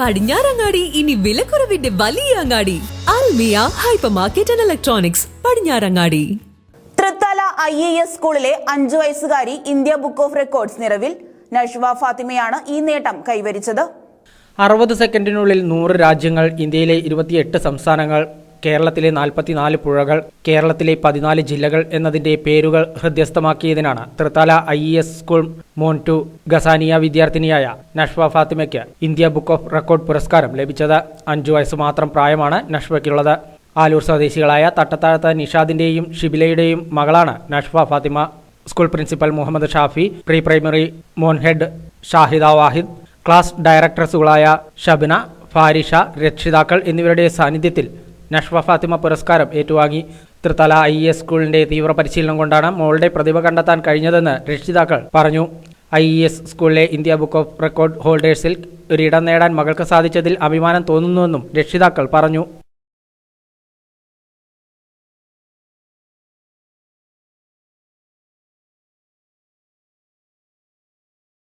പടിഞ്ഞാറങ്ങാടി ഇനി വിലക്കുറവിന്റെ വലിയ അങ്ങാടി. Almiya hyper market and electronics Padinjarangadi. Thrithala I A S സ്കൂളിലെ അഞ്ചു വയസ്സുകാരി ഇന്ത്യ ബുക്ക് ഓഫ് റെക്കോർഡ്സ് നിറവിൽ നഷ്വ ഫാത്തിമയാണ് ഈ നേട്ടം കൈവരിച്ചത്. അറുപത് സെക്കൻഡിനുള്ളിൽ നൂറ് രാജ്യങ്ങൾ ഇന്ത്യയിലെ ഇരുപത്തിയെട്ട് സംസ്ഥാനങ്ങൾ കേരളത്തിലെ നാൽപ്പത്തിനാല് പുഴകൾ കേരളത്തിലെ പതിനാല് ജില്ലകൾ എന്നതിന്റെ പേരുകൾ ഹൃദ്യസ്ഥമാക്കിയതിനാണ് തൃത്താല ഐ എസ് സ്കൂൾ മോൺടു ഗസാനിയ വിദ്യാർത്ഥിനിയായ നഷ്വ ഫാത്തിമയ്ക്ക് ഇന്ത്യ ബുക്ക് ഓഫ് റെക്കോർഡ് പുരസ്കാരം ലഭിച്ചത്. അഞ്ചു വയസ്സ് മാത്രം പ്രായമാണ് നഷ്വയ്ക്കുള്ളത്. ആലൂർ സ്വദേശികളായ തട്ടത്താഴത്ത് നിഷാദിന്റെയും ഷിബിലയുടെയും മകളാണ് Nashwa Fathima. School principal Muhammad Shafi pre primary മോൺ ഹെഡ് ഷാഹിദ വാഹിദ് ക്ലാസ് ഡയറക്ടർസുകളായ ഷബിന ഫാരിഷ രക്ഷിതാക്കൾ എന്നിവരുടെ സാന്നിധ്യത്തിൽ നഷ്വ ഫാത്തിമ പുരസ്കാരം ഏറ്റുവാങ്ങി. തൃത്തല ഐ എസ് സ്കൂളിന്റെ തീവ്ര പരിശീലനം കൊണ്ടാണ് മോളുടെ പ്രതിഭ കണ്ടെത്താൻ കഴിഞ്ഞതെന്ന് രക്ഷിതാക്കൾ പറഞ്ഞു. ഐ എസ് സ്കൂളിലെ ഇന്ത്യ ബുക്ക് ഓഫ് റെക്കോർഡ് ഹോൾഡേഴ്സിൽ ഒരിടം നേടാൻ മകൾക്ക് സാധിച്ചതിൽ അഭിമാനം തോന്നുന്നുവെന്നും രക്ഷിതാക്കൾ പറഞ്ഞു.